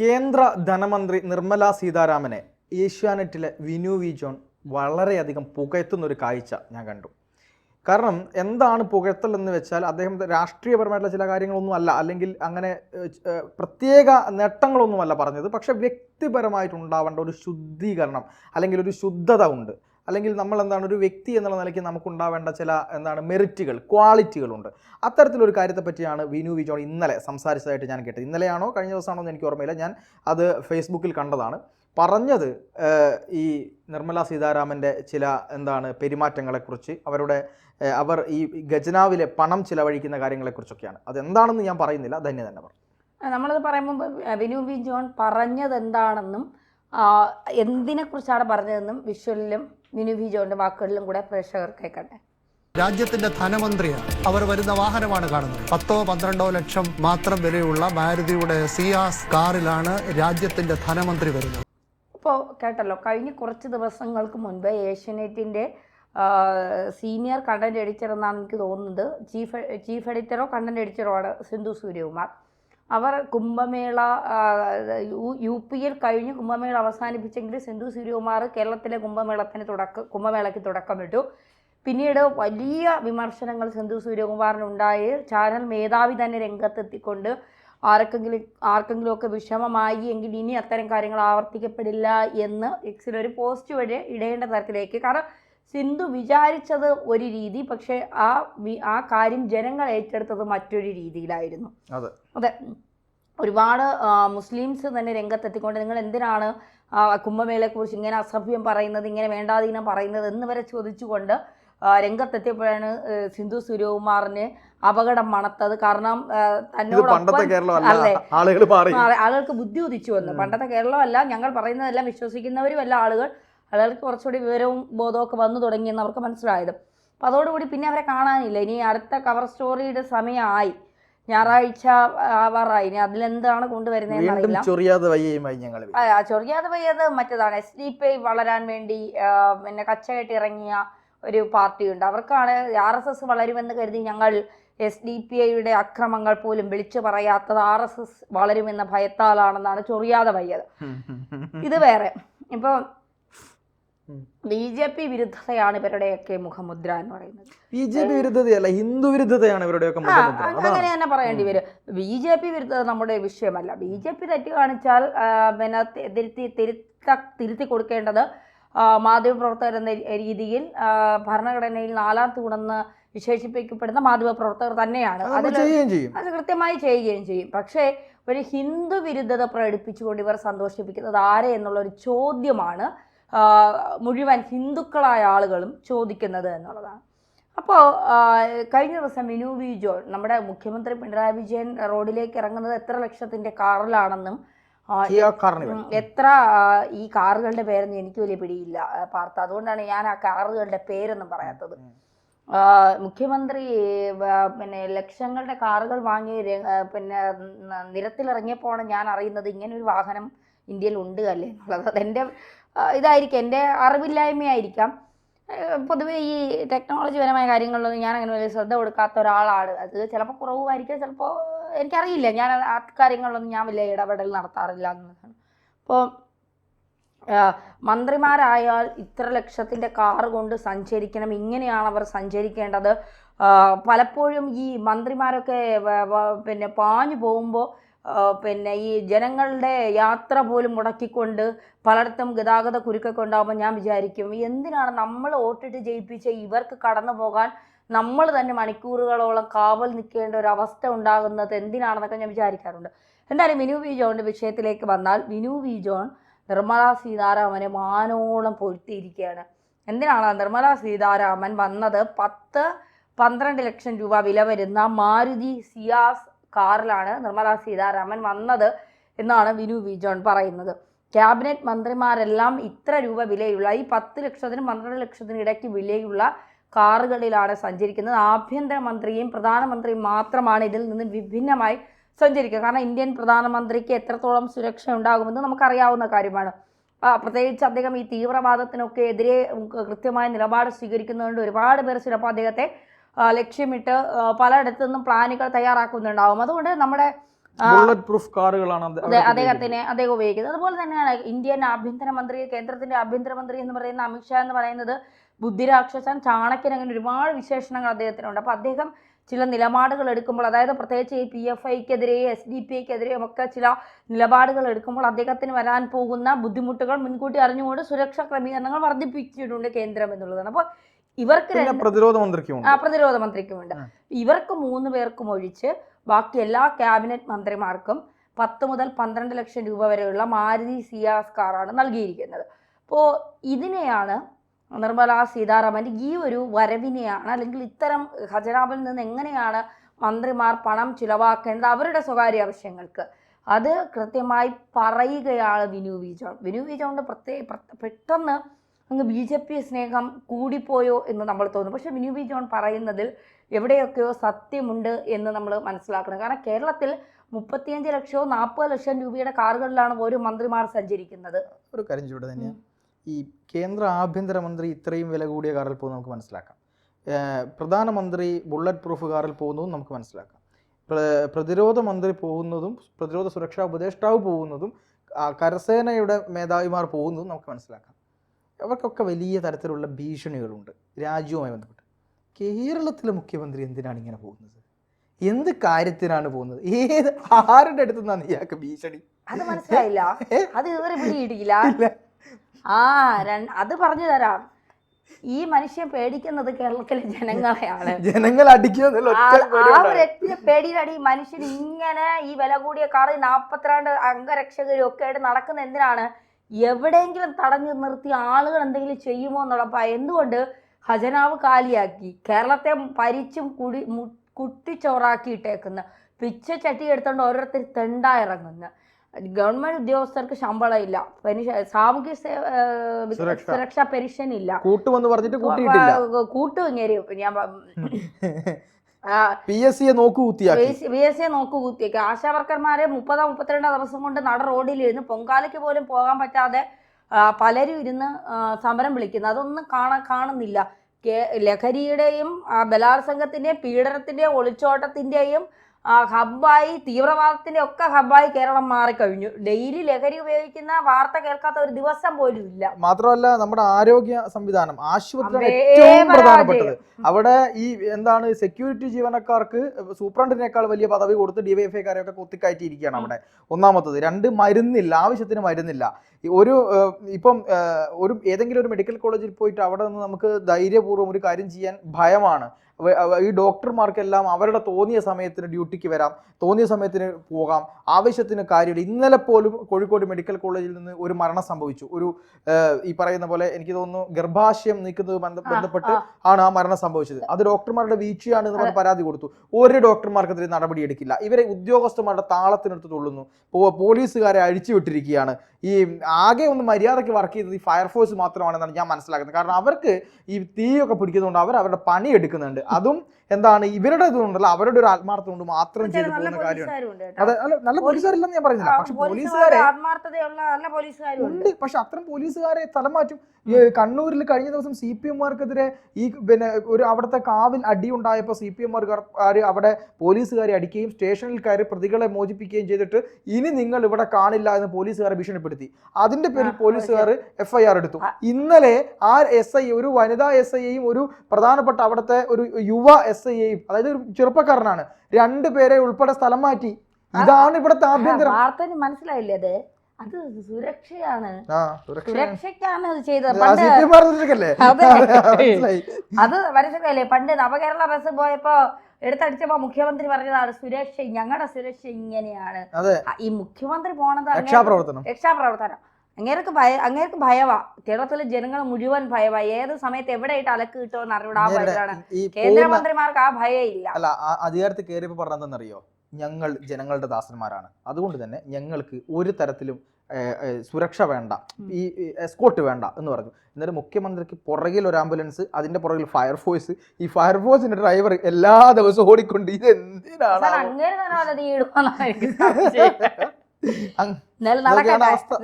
കേന്ദ്ര ധനമന്ത്രി നിർമ്മല സീതാരാമനെ ഏഷ്യാനെറ്റിലെ വിനു വി ജോൺ വളരെയധികം പുകഴ്ത്തുന്ന ഒരു കാഴ്ച ഞാൻ കണ്ടു. കാരണം എന്താണ് പുകഴ്ത്തൽ എന്ന് വെച്ചാൽ അദ്ദേഹം രാഷ്ട്രീയപരമായിട്ടുള്ള ചില കാര്യങ്ങളൊന്നും അല്ല. അല്ലെങ്കിൽ അങ്ങനെ പ്രത്യേക നേട്ടങ്ങളൊന്നുമല്ല പറഞ്ഞത്. പക്ഷേ വ്യക്തിപരമായിട്ടുണ്ടാവേണ്ട ഒരു ശുദ്ധീകരണം അല്ലെങ്കിൽ ഒരു ശുദ്ധത ഉണ്ട്. അല്ലെങ്കിൽ നമ്മൾ എന്താണ് ഒരു വ്യക്തി എന്നുള്ള നിലയ്ക്ക് നമുക്കുണ്ടാവേണ്ട ചില എന്താണ് മെറിറ്റുകൾ ക്വാളിറ്റികളുണ്ട്. അത്തരത്തിലൊരു കാര്യത്തെ പറ്റിയാണ് വിനു വിജോൺ ഇന്നലെ സംസാരിച്ചതായിട്ട് ഞാൻ കേട്ടത്. ഇന്നലെയാണോ കഴിഞ്ഞ ദിവസമാണോ എന്ന് എനിക്ക് ഓർമ്മയില്ല. ഞാൻ അത് ഫേസ്ബുക്കിൽ കണ്ടതാണ്. പറഞ്ഞത് ഈ നിർമ്മല സീതാരാമന്റെ ചില എന്താണ് പെരുമാറ്റങ്ങളെക്കുറിച്ച് അവരുടെ അവർ ഈ ഖജനാവിലെ പണം ചിലവഴിക്കുന്ന കാര്യങ്ങളെക്കുറിച്ചൊക്കെയാണ്. അതെന്താണെന്ന് ഞാൻ പറയുന്നില്ല. ധന്യ തന്നെ പറഞ്ഞു. നമ്മളത് പറയുമ്പോൾ വിനു വി ജോൺ പറഞ്ഞത് എന്താണെന്നും എന്തിനെക്കുറിച്ചാണ് പറഞ്ഞതെന്നും വിഷ്വലിലും മിനു വി ജോന്റെ വാക്കുകളിലും കൂടെ പ്രേക്ഷകർ കേൾക്കട്ടെ. രാജ്യത്തിന്റെ ധനമന്ത്രിയാണ് അവർ വരുന്ന വാഹനമാണ് കാണുന്നത്. പത്തോ പന്ത്രണ്ടോ ലക്ഷം മാത്രം വിലയുള്ള മാരുതിയുടെ സിയാസ് കാറിലാണ് രാജ്യത്തിന്റെ ധനമന്ത്രി വരുന്നത്. ഇപ്പോൾ കേട്ടല്ലോ കഴിഞ്ഞ കുറച്ച് ദിവസങ്ങൾക്ക് മുൻപ് ഏഷ്യനെറ്റിന്റെ സീനിയർ കണ്ടന്റ് എഡിറ്റർ എന്നാണ് എനിക്ക് തോന്നുന്നത്. ചീഫ് ചീഫ് എഡിറ്ററോ കണ്ടന്റ് എഡിറ്ററോ ആണ് സിന്ധു സൂര്യകുമാർ. അവർ കുംഭമേള യു- പിയിൽ കഴിഞ്ഞ് കുംഭമേള അവസാനിപ്പിച്ചെങ്കിൽ സിന്ധു സൂര്യകുമാർ കേരളത്തിലെ കുംഭമേളത്തിന് തുടക്കം കുംഭമേളയ്ക്ക് തുടക്കമിട്ടു. പിന്നീട് വലിയ വിമർശനങ്ങൾ സിന്ധു സൂര്യകുമാറിനുണ്ടായി ചാനൽ മേധാവി തന്നെ രംഗത്തെത്തിക്കൊണ്ട് ആർക്കെങ്കിലും ആർക്കെങ്കിലുമൊക്കെ വിഷമമായി എങ്കിൽ ഇനി അത്തരം കാര്യങ്ങൾ ആവർത്തിക്കപ്പെടില്ല എന്ന് എക്സിലൊരു പോസ്റ്റ് വഴി ഇടേണ്ട തരത്തിലേക്ക് കാരണം സിന്ധു വിചാരിച്ചത് ഒരു രീതി പക്ഷേ ആ ആ കാര്യം ജനങ്ങൾ ഏറ്റെടുത്തത് മറ്റൊരു രീതിയിലായിരുന്നു. അതെ. അതെ. ഒരുപാട് മുസ്ലിംസ് തന്നെ രംഗത്തെത്തിക്കൊണ്ട് നിങ്ങൾ എന്തിനാണ് കുംഭമേളയെക്കുറിച്ച് ഇങ്ങനെ അസഭ്യം പറയുന്നത് ഇങ്ങനെ വേണ്ടാതീനം പറയുന്നത് എന്ന് വരെ ചോദിച്ചുകൊണ്ട് രംഗത്തെത്തിയപ്പോഴാണ് സിന്ധു സുരകുമാറിന് അപകടം മണത്തത്. കാരണം തന്നോടൊപ്പം അല്ലേ? ആളുകൾക്ക് ബുദ്ധി ഉദിച്ചു വന്നു പണ്ടത്തെ കേരളമല്ല ഞങ്ങൾ പറയുന്നതെല്ലാം വിശ്വസിക്കുന്നവരും വിശ്വസിക്കുന്നവരുമല്ല ആളുകൾ. ആളുകൾക്ക് കുറച്ചുകൂടി വിവരവും ബോധമൊക്കെ വന്നു തുടങ്ങിയെന്ന് അവർക്ക് മനസ്സിലായത്. അപ്പോൾ അതോടുകൂടി പിന്നെ അവരെ കാണാനില്ല. ഇനി അടുത്ത കവർ സ്റ്റോറിയുടെ സമയമായി. ഞായറാഴ്ച ആവാറായി. ഇനി അതിലെന്താണ് കൊണ്ടുവരുന്നതെന്ന് അറിയില്ല. ചൊറിയാതെ വയ്യത് ഞങ്ങൾ ചൊറിയാതെ പോയത് മറ്റേതാണ്. എസ് ഡി പി വളരാൻ വേണ്ടി പിന്നെ കച്ചകെട്ടി ഇറങ്ങിയ ഒരു പാർട്ടിയുണ്ട്. അവർക്കാണ് ആർ എസ് എസ് വളരുമെന്ന് കരുതി ഞങ്ങൾ എസ് ഡി പി ഐയുടെ അക്രമങ്ങൾ പോലും വിളിച്ചു പറയാത്തത് ആർ എസ് എസ് വളരുമെന്ന ഭയത്താലാണെന്നാണ് ചൊറിയാതെ വയ്യത്. ഇത് വേറെ. ഇപ്പോൾ ഉം. ബി ജെ പി വിരുദ്ധതയാണ് ഇവരുടെയൊക്കെ മുഖമുദ്ര എന്ന് പറയുന്നത്. ബി ജെ പി വിരുദ്ധതയല്ല ഹിന്ദു വിരുദ്ധതയാണ് ഇവരുടെയൊക്കെ അങ്ങനെ തന്നെ പറയേണ്ടി വരും. ബി ജെ പി വിരുദ്ധത നമ്മുടെ വിഷയമല്ല. ബി ജെ പി തെറ്റ് കാണിച്ചാൽ പിന്നെ തിരുത്തി തിരുത്ത തിരുത്തി കൊടുക്കേണ്ടത് മാധ്യമപ്രവർത്തകർ എന്ന രീതിയിൽ ഭരണഘടനയിൽ നാലാം തൂണെന്ന് വിശേഷിപ്പിക്കപ്പെടുന്ന മാധ്യമപ്രവർത്തകർ തന്നെയാണ്. അത് അതിൽ അത് കൃത്യമായി ചെയ്യുകയും ചെയ്യും. പക്ഷേ ഒരു ഹിന്ദു വിരുദ്ധത പ്രകടിപ്പിച്ചുകൊണ്ട് ഇവർ സന്തോഷിപ്പിക്കുന്നത് ആരെ എന്നുള്ള ഒരു ചോദ്യമാണ് മുഴുവൻ ഹിന്ദുക്കളായ ആളുകളും ചോദിക്കുന്നത് എന്നുള്ളതാണ്. അപ്പോൾ കഴിഞ്ഞ ദിവസം മിനു വി ജോൺ നമ്മുടെ മുഖ്യമന്ത്രി പിണറായി വിജയൻ റോഡിലേക്ക് ഇറങ്ങുന്നത് എത്ര ലക്ഷത്തിന്റെ കാറിലാണെന്നും എത്ര ഈ കാറുകളുടെ പേരൊന്നും എനിക്ക് വലിയ പിടിയില്ല പാർത്ത. അതുകൊണ്ടാണ് ഞാൻ ആ കാറുകളുടെ പേരൊന്നും പറയാത്തത്. മുഖ്യമന്ത്രി പിന്നെ ലക്ഷങ്ങളുടെ കാറുകൾ വാങ്ങി പിന്നെ നിരത്തിലിറങ്ങിയപ്പോഴാണ് ഞാൻ അറിയുന്നത് ഇങ്ങനെ ഒരു വാഹനം ഇന്ത്യയിൽ ഉണ്ട് അല്ലേ എന്നുള്ളത്. അതെന്റെ ഇതായിരിക്കും. എന്റെ അറിവില്ലായ്മയായിരിക്കാം. പൊതുവേ ഈ ടെക്നോളജി പരമായ കാര്യങ്ങളിലൊന്നും ഞാൻ അങ്ങനെ വലിയ ശ്രദ്ധ കൊടുക്കാത്ത ഒരാളാണ്. അത് ചിലപ്പോൾ കുറവുമായിരിക്കാം ചിലപ്പോൾ എനിക്കറിയില്ല. ഞാൻ ആ കാര്യങ്ങളിലൊന്നും ഞാൻ വലിയ ഇടപെടൽ നടത്താറില്ല അപ്പോൾ മന്ത്രിമാരായാൽ ഇത്ര ലക്ഷത്തിന്റെ കാർ കൊണ്ട് സഞ്ചരിക്കണം ഇങ്ങനെയാണ് അവർ സഞ്ചരിക്കേണ്ടത്. പലപ്പോഴും ഈ മന്ത്രിമാരൊക്കെ പിന്നെ പാഞ്ഞു പോകുമ്പോൾ പിന്നെ ഈ ജനങ്ങളുടെ യാത്ര പോലും മുടക്കിക്കൊണ്ട് പലയിടത്തും ഗതാഗത കുരുക്കൊക്കെ ഉണ്ടാകുമ്പോൾ ഞാൻ വിചാരിക്കും എന്തിനാണ് നമ്മൾ വോട്ടിട്ട് ജയിപ്പിച്ച ഇവർക്ക് കടന്നു പോകാൻ നമ്മൾ തന്നെ മണിക്കൂറുകളോളം കാവൽ നിൽക്കേണ്ട ഒരു അവസ്ഥ ഉണ്ടാകുന്നത് എന്തിനാണെന്നൊക്കെ ഞാൻ വിചാരിക്കാറുണ്ട്. എന്തായാലും വിനു വി ജോണിന്റെ വിഷയത്തിലേക്ക് വന്നാൽ വിനു വി ജോൺ നിർമ്മല സീതാരാമനെ മാനോളം പൊഴുത്തിയിരിക്കുകയാണ് എന്തിനാണ് നിർമ്മലാ സീതാരാമൻ വന്നത്? പത്ത് പന്ത്രണ്ട് ലക്ഷം രൂപ വില വരുന്ന മാരുതി സിയാസ് കാറിലാണ് നിർമ്മല സീതാരാമൻ വന്നത് എന്നാണ് വിനു വി ജോൺ പറയുന്നത്. ക്യാബിനറ്റ് മന്ത്രിമാരെല്ലാം ഇത്ര രൂപ വിലയുള്ള ഈ പത്ത് ലക്ഷത്തിനും പന്ത്രണ്ട് ലക്ഷത്തിനും ഇടയ്ക്ക് വിലയുള്ള കാറുകളിലാണ് സഞ്ചരിക്കുന്നത്. ആഭ്യന്തരമന്ത്രിയും പ്രധാനമന്ത്രിയും മാത്രമാണ് ഇതിൽ നിന്ന് വിഭിന്നമായി സഞ്ചരിക്കുക. കാരണം ഇന്ത്യൻ പ്രധാനമന്ത്രിക്ക് എത്രത്തോളം സുരക്ഷ ഉണ്ടാകുമെന്ന് നമുക്കറിയാവുന്ന കാര്യമാണ്. പ്രത്യേകിച്ച് അദ്ദേഹം ഈ തീവ്രവാദത്തിനൊക്കെ എതിരെ കൃത്യമായ നിലപാട് സ്വീകരിക്കുന്നതുകൊണ്ട് ഒരുപാട് പേർ ചിലപ്പോൾ അദ്ദേഹത്തെ ലക്ഷ്യമിട്ട് പലയിടത്തു നിന്നും പ്ലാനുകൾ തയ്യാറാക്കുന്നുണ്ടാവും. അതുകൊണ്ട് നമ്മുടെ ബുള്ളറ്റ് പ്രൂഫ് കാറുകളാണ് അദ്ദേഹത്തിന് അദ്ദേഹം ഉപയോഗിക്കുന്നത്. അതുപോലെ തന്നെയാണ് ഇന്ത്യൻ ആഭ്യന്തരമന്ത്രി കേന്ദ്രത്തിന്റെ ആഭ്യന്തരമന്ത്രി എന്ന് പറയുന്ന അമിത്ഷാ എന്ന് പറയുന്നത് ബുദ്ധിരാക്ഷസൻ ചാണക്യൻ അങ്ങനെ ഒരുപാട് വിശേഷണങ്ങൾ അദ്ദേഹത്തിനുണ്ട്. അപ്പോൾ അദ്ദേഹം ചില നിലപാടുകൾ എടുക്കുമ്പോൾ അതായത് പ്രത്യേകിച്ച് ഈ പി എഫ് ഐക്കെതിരെ എസ് ഡി പി ഐക്കെതിരെയും ഒക്കെ ചില നിലപാടുകൾ എടുക്കുമ്പോൾ അദ്ദേഹത്തിന് വരാൻ പോകുന്ന ബുദ്ധിമുട്ടുകൾ മുൻകൂട്ടി അറിഞ്ഞുകൊണ്ട് സുരക്ഷാ ക്രമീകരണങ്ങൾ വർദ്ധിപ്പിച്ചിട്ടുണ്ട് കേന്ദ്രം എന്നുള്ളതാണ്. അപ്പോൾ ഇവർക്ക് പ്രതിരോധ മന്ത്രിക്കും ആ പ്രതിരോധ മന്ത്രിക്കുമുണ്ട്. ഇവർക്ക് മൂന്ന് പേർക്കും ഒഴിച്ച് ബാക്കി എല്ലാ ക്യാബിനറ്റ് മന്ത്രിമാർക്കും പത്ത് മുതൽ പന്ത്രണ്ട് ലക്ഷം രൂപ വരെയുള്ള മാരുതി സിയാസ് കാറാണ് നൽകിയിരിക്കുന്നത്. അപ്പോൾ ഇതിനെയാണ് നിർമ്മല സീതാരാമന്റെ ഈ ഒരു വരവിനെയാണ് അല്ലെങ്കിൽ ഇത്തരം ഖജനാവിൽ നിന്ന് എങ്ങനെയാണ് മന്ത്രിമാർ പണം ചിലവാക്കേണ്ടത് അവരുടെ സ്വകാര്യ ആവശ്യങ്ങൾക്ക്? അത് കൃത്യമായി പറയുകയാണ് Vinu V John Vinu V ജോണിന്റെ പ്രത്യേക പെട്ടെന്ന് അങ്ങ് ബി ജെ പി സ്നേഹം കൂടിപ്പോയോ എന്ന് നമ്മൾ തോന്നും. പക്ഷെ വിനു വി ജോൺ പറയുന്നതിൽ എവിടെയൊക്കെയോ സത്യമുണ്ട് എന്ന് നമ്മൾ മനസ്സിലാക്കണം. കാരണം കേരളത്തിൽ മുപ്പത്തിയഞ്ച് ലക്ഷമോ നാൽപ്പത് ലക്ഷം രൂപയുടെ കാറുകളിലാണ് ഓരോ മന്ത്രിമാർ സഞ്ചരിക്കുന്നത്. ഒരു കാര്യം ചൂട് തന്നെയാണ് ഈ കേന്ദ്ര ആഭ്യന്തരമന്ത്രി ഇത്രയും വില കൂടിയ കാറിൽ പോകുന്നത് നമുക്ക് മനസ്സിലാക്കാം. പ്രധാനമന്ത്രി ബുള്ളറ്റ് പ്രൂഫ് കാറിൽ പോകുന്നതും നമുക്ക് മനസ്സിലാക്കാം. പ്രതിരോധ മന്ത്രി പോകുന്നതും പ്രതിരോധ സുരക്ഷാ ഉപദേഷ്ടാവ് പോകുന്നതും കരസേനയുടെ മേധാവിമാർ പോകുന്നതും നമുക്ക് മനസ്സിലാക്കാം. അവർക്കൊക്കെ വലിയ തരത്തിലുള്ള ഭീഷണികളുണ്ട്. രാജ്യവുമായി ബന്ധപ്പെട്ട്. കേരളത്തിലെ മുഖ്യമന്ത്രി എന്തിനാണ് ഇങ്ങനെ പോകുന്നത്? എന്ത് കാര്യത്തിനാണ് പോകുന്നത്? ഏത് ആരുടെ അടുത്ത് നിന്നാണ് ഇയാൾക്ക് ഭീഷണി? അത് മനസ്സിലായില്ല. അത് ഇതുവരെ പിടിയിട്ടില്ല ആ അത് പറഞ്ഞു തരാം. ഈ മനുഷ്യൻ പേടിക്കുന്നത് കേരളത്തിലെ ജനങ്ങളെയാണ്. ജനങ്ങൾ ആ. ഒരു പേടിയിലടി മനുഷ്യൻ ഇങ്ങനെ ഈ വില കൂടിയ കാറ് നാപ്പത്തിരണ്ട് അംഗരക്ഷകരും ഒക്കെ ആയിട്ട് നടക്കുന്ന എന്തിനാണ്? എവിടെയെങ്കിലും തടഞ്ഞു നിർത്തി ആളുകൾ എന്തെങ്കിലും ചെയ്യുമോ എന്നുള്ള എന്തുകൊണ്ട്? ഖജനാവ് കാലിയാക്കി. കേരളത്തെ പരിച്ചും കുടി മു- കുട്ടിച്ചോറാക്കിയിട്ടേക്കുന്ന പിച്ച ചട്ടി എടുത്തുകൊണ്ട് ഓരോരുത്തർ തെണ്ട ഇറങ്ങുന്ന. ഗവൺമെന്റ് ഉദ്യോഗസ്ഥർക്ക് ശമ്പളം ഇല്ല. സാമൂഹ്യ സുരക്ഷ. പെൻഷൻ ഇല്ല. കൂട്ടുമെന്ന് പറഞ്ഞിട്ട് കൂട്ടും ഞാൻ പ- എസ് സിയെ നോക്കു കുത്തിയാക്കി. പി എസ് സിയെ നോക്കു കുത്തിയാക്കി. ആശാ വർക്കർമാരെ മുപ്പതോ മുപ്പത്തിരണ്ടോ ദിവസം കൊണ്ട് നട റോഡിലിരുന്ന് പൊങ്കാലയ്ക്ക് പോലും പോകാൻ പറ്റാതെ പലരും ഇരുന്ന് സമരം വിളിക്കുന്നു. അതൊന്നും കാണാൻ കാണുന്നില്ല. ലഹരിയുടെയും ബലാത്സംഗത്തിന്റെയും ഒളിച്ചോട്ടത്തിന്റെയും ആ, ഹബ്ബായി തീവ്രവാദത്തിന്റെ ഒക്കെ ഹബ്ബായി കേരളം മാറിക്കഴിഞ്ഞു. ഡെയിലി ലഹരി ഉപയോഗിക്കുന്ന വാർത്ത കേൾക്കാത്ത ഒരു ദിവസം പോലും ഇല്ല. മാത്രമല്ല നമ്മുടെ ആരോഗ്യ സംവിധാനം ആശുപത്രിയാണ് ഏറ്റവും. പ്രധാനപ്പെട്ടത്. അവിടെ ഈ എന്താണ് സെക്യൂരിറ്റി ജീവനക്കാർക്ക് സൂപ്രണ്ടിനേക്കാൾ വലിയ പദവി കൊടുത്ത് ഡിവൈഎഫ്ഐക്കാരെയൊക്കെ കുത്തിക്കയറ്റിയിരിക്കുകയാണ് അവിടെ. ഒന്നാമത്തത് രണ്ട് മരുന്നില്ല ആവശ്യത്തിന് മരുന്നില്ല. ഒരു ഇപ്പം ഒരു ഏതെങ്കിലും ഒരു മെഡിക്കൽ കോളേജിൽ പോയിട്ട് അവിടെ നിന്ന് നമുക്ക് ധൈര്യപൂർവം ഒരു കാര്യം ചെയ്യാൻ ഭയമാണ്. ഈ ഡോക്ടർമാർക്കെല്ലാം അവരുടെ തോന്നിയ സമയത്തിന് ഡ്യൂട്ടിക്ക് വരാം തോന്നിയ സമയത്തിന് പോകാം ആവശ്യത്തിന് കാര്യമില്ല. ഇന്നലെ പോലും കോഴിക്കോട് മെഡിക്കൽ കോളേജിൽ നിന്ന് ഒരു മരണം സംഭവിച്ചു. ഒരു ഈ പറയുന്ന പോലെ എനിക്ക് തോന്നുന്നു ഗർഭാശയം നീക്കുന്നത് ബന്ധപ്പെട്ട് ആണ് ആ മരണം സംഭവിച്ചത്. അത് ഡോക്ടർമാരുടെ വീഴ്ചയാണ് എന്ന് പറഞ്ഞ് പരാതി കൊടുത്തു. ഒരു ഡോക്ടർമാർക്കെതിരെ നടപടി എടുക്കില്ല ഇവരെ ഉദ്യോഗസ്ഥന്മാരുടെ താളത്തിനെടുത്ത് തുള്ളുന്നു. പോ- പോലീസുകാരെ അഴിച്ചു വിട്ടിരിക്കുകയാണ്. ഈ ആകെ ഒന്ന് മര്യാദയ്ക്ക് വർക്ക് ചെയ്തത് ഈ ഫയർഫോഴ്സ് മാത്രമാണെന്നാണ് ഞാൻ മനസ്സിലാക്കുന്നത്. കാരണം അവർക്ക് ഈ തീയൊക്കെ പിടിക്കുന്നതുകൊണ്ട് അവർ അവരുടെ പണി എടുക്കുന്നുണ്ട് അതും എന്താണ് ഇവരുടെ ഇതുണ്ടല്ലോ അവരുടെ ഒരു ആത്മാർത്ഥം കൊണ്ട് മാത്രം ചെയ്തു പോകുന്ന കാര്യമാണ്. അതെ അല്ല നല്ല പോലീസുകാരില്ലെന്ന് ഞാൻ പറഞ്ഞില്ല. പക്ഷെ പോലീസുകാര് ഉണ്ട്. പക്ഷെ അത്തരം പോലീസുകാരെ തലം മാറ്റും കണ്ണൂരിൽ കഴിഞ്ഞ ദിവസം സി പി എംമാർക്കെതിരെ ഈ പിന്നെ ഒരു അവിടുത്തെ കാവിൽ അടി ഉണ്ടായപ്പോൾ സി പി എംമാർ അവിടെ പോലീസുകാരെ അടിക്കുകയും സ്റ്റേഷനിൽ കയറി പ്രതികളെ മോചിപ്പിക്കുകയും ചെയ്തിട്ട് ഇനി നിങ്ങൾ ഇവിടെ കാണില്ല എന്ന് പോലീസുകാരെ ഭീഷണിപ്പെടുത്തി. അതിന്റെ പേരിൽ പോലീസുകാർ എഫ് ഐ ആർ എടുത്തു ഇന്നലെ ആ എസ് ഐ ഒരു വനിതാ എസ് ഐയെയും ഒരു പ്രധാനപ്പെട്ട അവിടുത്തെ ഒരു യുവ എസ് ഐയെയും അതായത് ഒരു ചെറുപ്പക്കാരനാണ് രണ്ടു പേരെ ഉൾപ്പെടെ സ്ഥലം മാറ്റി. ഇതാണ് ഇവിടുത്തെ ആഭ്യന്തരം. വാർത്തന് മനസ്സിലായില്ലേ അത്? അത് സുരക്ഷയാണ്. ആ സുരക്ഷ സുരക്ഷയ്ക്കാണ് അത് ചെയ്തത്. ആ, പണ്ട് അതെ. അതെ, മനസ്സിലായി. അത് മനസ്സിലായില്ലേ? പണ്ട് നവകേരള ബസ് പോയപ്പോ എടുത്തടിച്ചപ്പോ മുഖ്യമന്ത്രി പറഞ്ഞതാണ് സുരക്ഷ ഞങ്ങളുടെ സുരക്ഷ ഇങ്ങനെയാണ്. അതെ. ആ, ഈ മുഖ്യമന്ത്രി പോണത് രക്ഷാപ്രവർത്തനം. രക്ഷാപ്രവർത്തനം. അങ്ങേർക്ക് ഭയ അങ്ങേർക്ക് ഭയവാ. കേരളത്തിലെ ജനങ്ങൾ മുഴുവൻ ഭയവാ. ഏത് സമയത്ത് എവിടെ ഇട്ട് അലക്ക് കിട്ടുമെന്ന് ആ ഭയത്തിലാണ്. കേന്ദ്രമന്ത്രിമാർക്ക് ആ ഭയമില്ല അല്ല അധികാരത്തിൽ കയറിയപ്പോൾ പറഞ്ഞതെന്നറിയോ ഞങ്ങൾ ജനങ്ങളുടെ ദാസന്മാരാണ്. അതുകൊണ്ട് തന്നെ ഞങ്ങൾക്ക് ഒരു തരത്തിലും സുരക്ഷ വേണ്ട. ഈ എസ്കോട്ട് വേണ്ട എന്ന് പറഞ്ഞു. എന്നിട്ട് മുഖ്യമന്ത്രിക്ക് പുറകിൽ ഒരു ആംബുലൻസ് അതിന്റെ പുറകിൽ ഫയർഫോഴ്സ് ഈ ഫയർഫോഴ്സിന്റെ ഡ്രൈവർ എല്ലാ ദിവസവും ഓടിക്കൊണ്ട് ഇത് എന്തിനാണ് അവസ്ഥ.